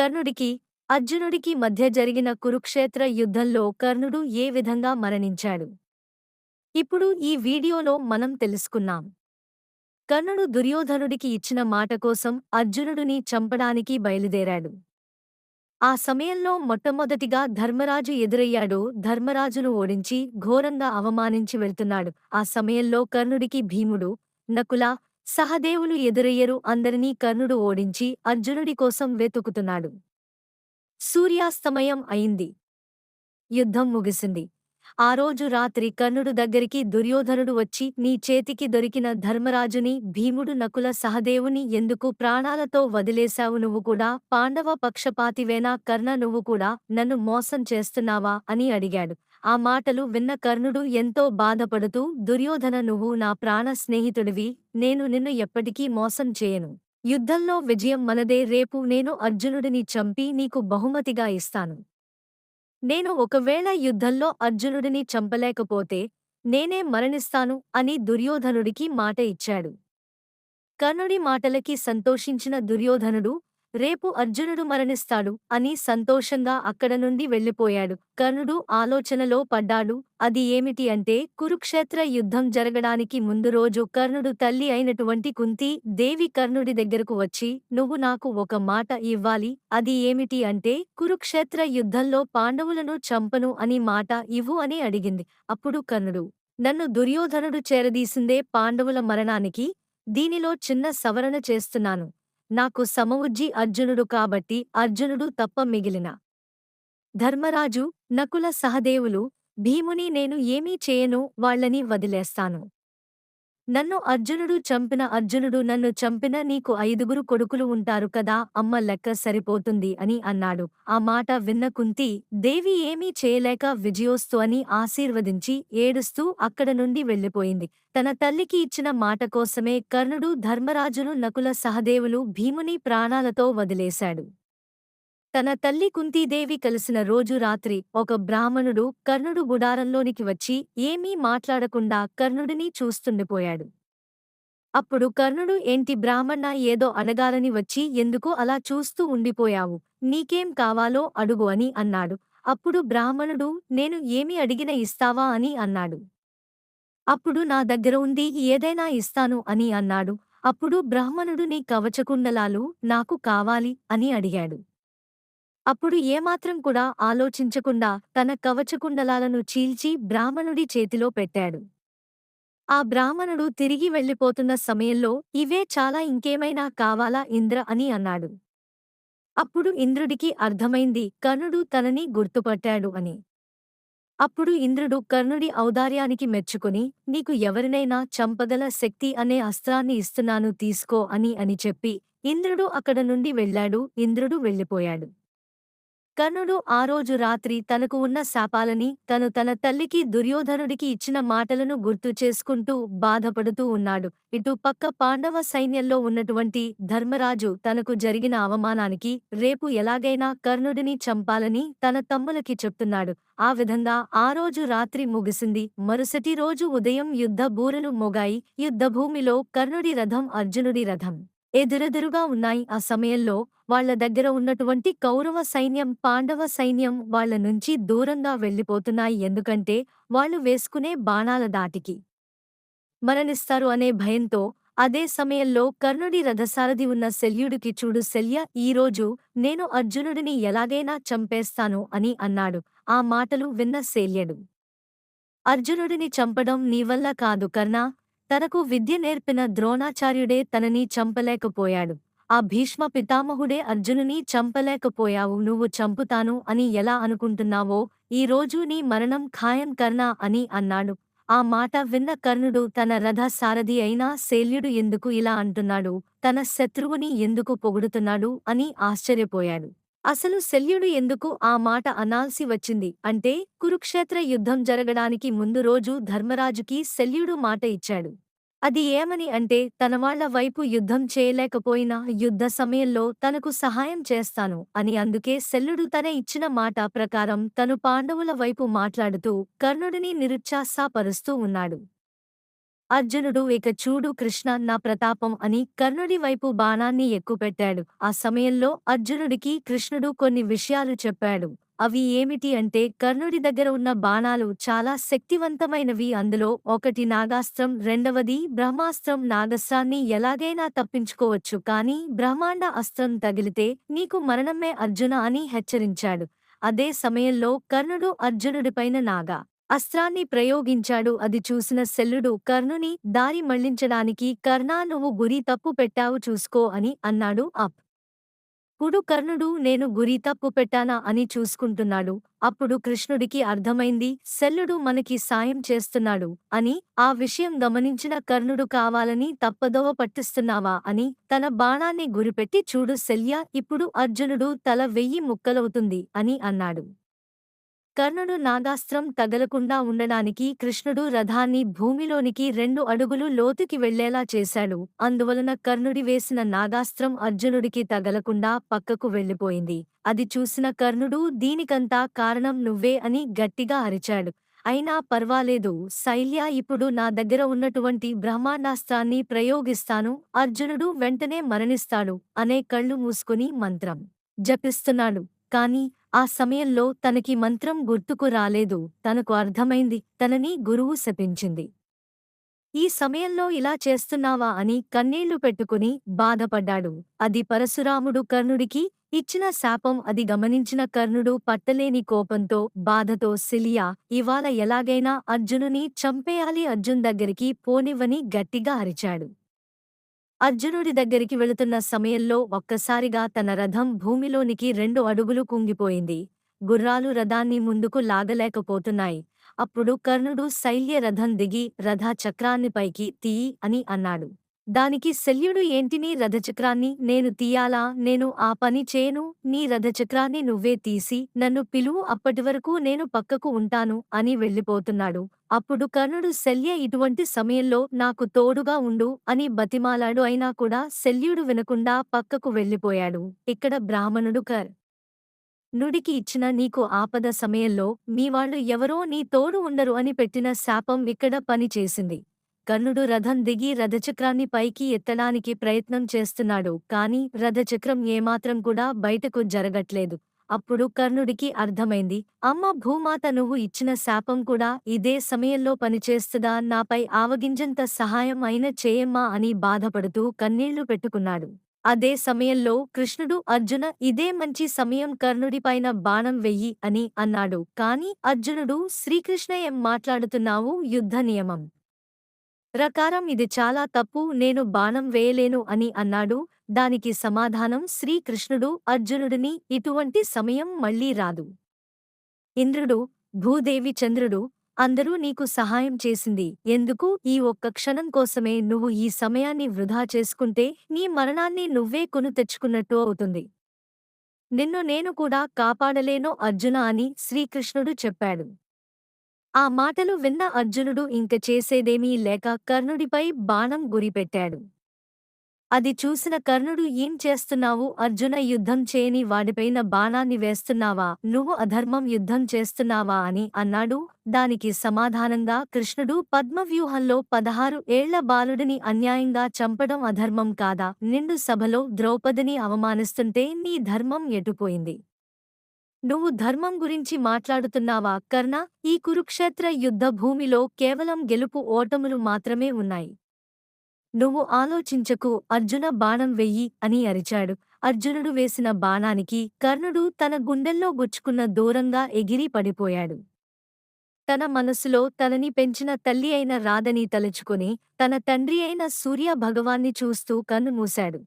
కర్ణుడికి అర్జునుడికి మధ్య జరిగిన కురుక్షేత్ర యుద్ధంలో కర్ణుడు ఏ విధంగా మరణించాడు? ఇప్పుడు ఈ వీడియోలో మనం తెలుసుకున్నాం. కర్ణుడు దుర్యోధనుడికి ఇచ్చిన మాట కోసం అర్జునుడిని చంపడానికి బయలుదేరాడు. ఆ సమయంలో మొట్టమొదటిగా ధర్మరాజు ఎదురయ్యాడు. ధర్మరాజును ఓడించి ఘోరంగా అవమానించి వెళ్తున్నాడు. ఆ సమయంలో కర్ణుడికి భీముడు నకుల సహదేవులు ఎదురయ్యరు అందరినీ కర్ణుడు ఓడించి అర్జునుడి కోసం వెతుకుతున్నాడు. సూర్యాస్తమయం అయింది. యుద్ధం ముగిసింది. ఆ రోజు రాత్రి కర్ణుడు దగ్గరికి దుర్యోధనుడు వచ్చి నీ చేతికి దొరికిన ధర్మరాజుని భీముడు నకుల సహదేవుని ఎందుకు ప్రాణాలతో వదిలేశావు? నువ్వు కూడా పాండవ పక్షపాతివేనా? కర్ణ నువ్వు కూడా నన్ను మోసం చేస్తున్నావా? అని అడిగాడు. ఆ మాటలు విన్న కర్ణుడు ఎంతో బాధపడుతూ దుర్యోధన నువ్వు నా ప్రాణ స్నేహితుడివి నేను నిన్ను ఎప్పటికీ మోసం చేయను. యుద్ధంలో విజయం మనదే రేపు నేను అర్జునుడిని చంపి నీకు బహుమతిగా ఇస్తాను. నేను ఒకవేళ యుద్ధంలో అర్జునుడిని చంపలేకపోతే నేనే మరణిస్తాను అని దుర్యోధనుడికి మాట ఇచ్చాడు. కర్ణుడి మాటలకి సంతోషించిన దుర్యోధనుడు రేపు అర్జునుడు మరణిస్తాడు అని సంతోషంగా అక్కడ నుండి వెళ్ళిపోయాడు. కర్ణుడు ఆలోచనలో పడ్డాడు. అది ఏమిటి అంటే కురుక్షేత్ర యుద్ధం జరగడానికి ముందు రోజు కర్ణుడు తల్లి అయినటువంటి కుంతి దేవి కర్ణుడి దగ్గరకు వచ్చి నువ్వు నాకు ఒక మాట ఇవ్వాలి. అది ఏమిటి అంటే కురుక్షేత్ర యుద్ధంలో పాండవులను చంపను అని మాట ఇవ్వు అని అడిగింది. అప్పుడు కర్ణుడు నన్ను దుర్యోధనుడు చేరదీసిందే పాండవుల మరణానికి? దీనిలో చిన్న సవరణ చేస్తున్నాను. నాకు సమవుజ్జి అర్జునుడు కాబట్టి అర్జునుడు తప్ప మిగిలిన. ధర్మరాజు నకుల సహదేవులు భీముని నేను ఏమీ చేయను వాళ్ళని వదిలేస్తాను. నన్ను అర్జునుడు చంపిన అర్జునుడు నన్ను చంపిన నీకు ఐదుగురు కొడుకులు ఉంటారు కదా అమ్మ లెక్క సరిపోతుంది అని అన్నాడు. ఆ మాట విన్న కుంతి దేవి ఏమీ చేయలేక విజయోస్తు అని ఆశీర్వదించి ఏడుస్తూ అక్కడ నుండి వెళ్ళిపోయింది. తన తల్లికి ఇచ్చిన మాట కోసమే కర్ణుడు ధర్మరాజును నకుల సహదేవులు భీముని ప్రాణాలతో వదిలేశాడు. తన తల్లి కుంతీదేవి కలిసిన రోజు రాత్రి ఒక బ్రాహ్మణుడు కర్ణుడు గుడారంలోనికి వచ్చి ఏమీ మాట్లాడకుండా కర్ణుడిని చూస్తుండిపోయాడు. అప్పుడు కర్ణుడు ఏంటి బ్రాహ్మణ ఏదో అడగాలని వచ్చి ఎందుకు అలా చూస్తూ ఉండిపోయావు? నీకేం కావాలో అడుగు అని అన్నాడు. అప్పుడు బ్రాహ్మణుడు నేను ఏమి అడిగిన ఇస్తావా అని అన్నాడు. అప్పుడు నా దగ్గర ఉంది ఏదైనా ఇస్తాను అని అన్నాడు. అప్పుడు బ్రాహ్మణుడు నీ కవచకుండలాలు నాకు కావాలి అని అడిగాడు. అప్పుడు ఏమాత్రం కూడా ఆలోచించకుండా తన కవచకుండలాలను చీల్చి బ్రాహ్మణుడి చేతిలో పెట్టాడు. ఆ బ్రాహ్మణుడు తిరిగి వెళ్ళిపోతున్న సమయంలో ఇవే చాలా ఇంకేమైనా కావాలా ఇంద్ర అని అన్నాడు. అప్పుడు ఇంద్రుడికి అర్థమైంది కర్ణుడు తనని గుర్తుపట్టాడు అని. అప్పుడు ఇంద్రుడు కర్ణుడి ఔదార్యానికి మెచ్చుకుని నీకు ఎవరినైనా చంపగల శక్తి అనే అస్త్రాన్ని ఇస్తున్నాను తీసుకో అని అని చెప్పి ఇంద్రుడు అక్కడ నుండి వెళ్ళాడు ఇంద్రుడు వెళ్ళిపోయాడు. కర్ణుడు ఆ రోజు రాత్రి తనకు ఉన్న శాపాలని తను తన తల్లికి దుర్యోధనుడికి ఇచ్చిన మాటలను గుర్తు చేసుకుంటూ బాధపడుతూ ఉన్నాడు. ఇటు పక్క పాండవ సైన్యంలో ఉన్నటువంటి ధర్మరాజు తనకు జరిగిన అవమానానికి రేపు ఎలాగైనా కర్ణుడిని చంపాలని తన తమ్ములకి చెప్తున్నాడు. ఆ విధంగా ఆ రోజు రాత్రి ముగిసింది. మరుసటి రోజు ఉదయం యుద్ధ బూరలు మొగాయి. యుద్ధభూమిలో కర్ణుడి రథం అర్జునుడి రథం. ఎదురెదురుగా ఉన్నాయి. ఆ సమయంలో వాళ్ళ దగ్గర ఉన్నటువంటి కౌరవ సైన్యం పాండవ సైన్యం వాళ్ళ నుంచి దూరంగా వెళ్ళిపోతున్నాయి ఎందుకంటే వాళ్ళు వేసుకునే బాణాల దాటికి మరణిస్తారు అనే భయంతో అదే సమయంలో కర్ణుడి రథసారథి ఉన్న శల్యుడికి చూడు శల్య ఈరోజు నేను అర్జునుడిని ఎలాగైనా చంపేస్తాను అని అన్నాడు. ఆ మాటలు విన్న శల్యడు. అర్జునుడిని చంపడం నీవల్ల కాదు కర్ణా తనకు విద్య నేర్పిన ద్రోణాచార్యుడే తనని చంపలేకపోయాడు. ఆ భీష్మ పితామహుడే అర్జునుని చంపలేకపోయావు నువ్వు చంపుతాను అని ఎలా అనుకుంటున్నావో ఈ నీ మరణం ఖాయం కర్ణ అని అన్నాడు. ఆ మాట విన్న కర్ణుడు తన రథ సారథి అయినా శల్యుడు ఎందుకు ఇలా అంటున్నాడు తన శత్రువుని ఎందుకు పొగుడుతున్నాడు అని ఆశ్చర్యపోయాడు. అసలు శల్యుడు ఎందుకు ఆ మాట అనాల్సి వచ్చింది? అంటే కురుక్షేత్ర యుద్ధం జరగడానికి ముందు రోజు ధర్మరాజుకి శల్యుడు మాట ఇచ్చాడు. అది ఏమని అంటే తనవాళ్ళ వైపు యుద్ధం చేయలేకపోయినా యుద్ధ సమయంలో తనకు సహాయం చేస్తాను అని అందుకే శల్యుడు తన ఇచ్చిన మాట ప్రకారం తను పాండవుల వైపు మాట్లాడుతూ కర్ణుడిని నిరుత్సాహపరుస్తూ ఉన్నాడు. అర్జునుడు ఇక చూడు కృష్ణ నా ప్రతాపం అని కర్ణుడి వైపు బాణాన్ని ఎక్కుపెట్టాడు. ఆ సమయంలో అర్జునుడికి కృష్ణుడు కొన్ని విషయాలు చెప్పాడు. అవి ఏమిటి అంటే కర్ణుడి దగ్గర ఉన్న బాణాలు చాలా శక్తివంతమైనవి. అందులో ఒకటి నాగాస్త్రం రెండవది బ్రహ్మాస్త్రం. నాగస్త్రాన్ని ఎలాగైనా తప్పించుకోవచ్చు కానీ బ్రహ్మాండ అస్త్రం తగిలితే నీకు మరణమే అర్జున అని హెచ్చరించాడు. అదే సమయంలో కర్ణుడు అర్జునుడిపైన నాగా. అస్త్రాన్ని ప్రయోగించాడు. అది చూసిన శల్యుడు కర్ణుని దారి మళ్ళించడానికి కర్ణా నువ్వు గురి తప్పు పెట్టావు చూసుకో అని అన్నాడు అప్. పుడు కర్ణుడు నేను గురి తప్పు పెట్టానా అని చూసుకుంటున్నాడు. అప్పుడు కృష్ణుడికి అర్థమైంది శల్యుడు మనకి సాయం చేస్తున్నాడు అని ఆ విషయం గమనించిన కర్ణుడు కావాలని తప్పదోవ పట్టిస్తున్నావా అని తన బాణాన్ని గురిపెట్టి చూడు శల్య ఇప్పుడు అర్జునుడు తల వెయ్యి ముక్కలవుతుంది అని అన్నాడు. కర్ణుడు నాగాస్త్రం తగలకుండా ఉండడానికి కృష్ణుడు రథాన్ని భూమిలోనికి రెండు అడుగులు లోతుకి వెళ్ళేలా చేశాడు. అందువలన కర్ణుడి వేసిన నాగాస్త్రం అర్జునుడికి తగలకుండా పక్కకు వెళ్ళిపోయింది అది చూసిన కర్ణుడు దీనికంతా కారణం నువ్వే అని గట్టిగా అరిచాడు. అయినా పర్వాలేదు. శైల్య ఇప్పుడు నా దగ్గర ఉన్నటువంటి బ్రహ్మాండాస్త్రాన్ని ప్రయోగిస్తాను. అర్జునుడు వెంటనే మరణిస్తాడు అనే కళ్ళు మూసుకుని మంత్రం జపిస్తున్నాడు. కాని ఆ సమయంలో తనకి మంత్రం గుర్తుకు రాలేదు. తనకు అర్థమైంది. తనని గురువు శపించింది. ఈ సమయంలో ఇలా చేస్తున్నావా అని కన్నీళ్ళు పెట్టుకుని బాధపడ్డాడు. అది పరశురాముడు కర్ణుడికి ఇచ్చిన శాపం. అది గమనించిన కర్ణుడు పట్టలేని కోపంతో బాధతో సిలియా ఇవాళ ఎలాగైనా అర్జునుని చంపేయాలి. అర్జున్ దగ్గరికి పోనివ్వని గట్టిగా అరిచాడు. అర్జునుడి దగ్గరికి వెళుతున్న సమయంలో ఒక్కసారిగా తన రథం భూమిలోనికి రెండు అడుగులు కుంగిపోయింది. గుర్రాలు రథాన్ని ముందుకు లాగలేకపోతున్నాయి. అప్పుడు కర్ణుడు శైల్య రథం దిగి రథ చక్రాన్ని పైకి తీయి అని అన్నాడు. దానికి శల్యుడు ఏంటిని రథచక్రాన్ని? నేను తీయాలా? నేను ఆ పని చేయను? నీ రథచక్రాన్ని నువ్వే తీసి నన్ను పిలువు అప్పటివరకు నేను పక్కకు ఉంటాను అని వెళ్ళిపోతున్నాడు. అప్పుడు కర్ణుడు శల్య ఇటువంటి సమయంలో నాకు తోడుగా ఉండు అని బతిమాలాడు. అయినా కూడా శల్యుడు వినకుండా పక్కకు వెళ్ళిపోయాడు. ఇక్కడ బ్రాహ్మణుడు కర్ నుడికి ఇచ్చిన నీకు ఆపద సమయంలో మీవాళ్ళు ఎవరో నీ తోడు ఉండరు అని పెట్టిన శాపం ఇక్కడ పని చేసింది. కర్ణుడు రథం దిగి రథచక్రాన్ని పైకి ఎత్తడానికి ప్రయత్నం చేస్తున్నాడు కాని రథచక్రం ఏమాత్రం కూడా బయటకు జరగట్లేదు. అప్పుడు కర్ణుడికి అర్థమైంది అమ్మ భూమాత నువ్వు ఇచ్చిన శాపం కూడా ఇదే సమయంలో పనిచేస్తుందా? నాపై ఆవగింజంత సహాయం అయిన చేయమ్మా అని బాధపడుతూ కన్నీళ్ళు పెట్టుకున్నాడు. అదే సమయంలో కృష్ణుడు అర్జున ఇదే మంచి సమయం కర్ణుడిపైన బాణం వెయ్యి అని అన్నాడు. కాని అర్జునుడు శ్రీకృష్ణ ఏం మాట్లాడుతున్నావు యుద్ధ నియమం. ప్రకారం ఇది చాలా తప్పు నేను బాణం వేయలేను అని అన్నాడు. దానికి సమాధానం శ్రీకృష్ణుడు అర్జునుడిని ఇటువంటి సమయం మళ్ళీ రాదు. ఇంద్రుడు భూదేవి చంద్రుడు అందరూ నీకు సహాయం చేసింది. ఎందుకు? ఈ ఒక్క క్షణం కోసమే నువ్వు ఈ సమయాన్ని వృధా చేసుకుంటే నీ మరణాన్ని నువ్వే కొను తెచ్చుకున్నట్టు అవుతుంది. నిన్ను నేను కూడా కాపాడలేనో అర్జున అని శ్రీకృష్ణుడు చెప్పాడు. ఆ మాటలు విన్న అర్జునుడు ఇంక చేసేదేమీ లేక కర్ణుడిపై బాణం గురిపెట్టాడు. అది చూసిన కర్ణుడు ఏం చేస్తున్నావు? అర్జున యుద్ధం చేయని వాడిపైన బాణాన్ని వేస్తున్నావా? నువ్వు అధర్మం యుద్ధం చేస్తున్నావా? అని అన్నాడు. దానికి సమాధానంగా కృష్ణుడు పద్మవ్యూహంలో పదహారు ఏళ్ళ బాలుడిని అన్యాయంగా చంపడం అధర్మం కాదా? నిండు సభలో ద్రౌపదిని అవమానిస్తుంటే నీ ధర్మం ఎటుపోయింది? నువ్వు ధర్మం గురించి మాట్లాడుతున్నావా కర్ణ? ఈ కురుక్షేత్ర యుద్ధ భూమిలో కేవలం గెలుపు ఓటములు మాత్రమే ఉన్నాయి. నువ్వు ఆలోచించకు అర్జున బాణం వెయ్యి అని అరిచాడు. అర్జునుడు వేసిన బాణానికి కర్ణుడు తన గుండెల్లో గుచ్చుకున్న దూరంగా ఎగిరి పడిపోయాడు. తన మనసులో తనని పెంచిన తల్లి అయిన రాధని తలుచుకుని తన తండ్రి అయిన సూర్య భగవాన్ని చూస్తూ కన్నుమూశాడు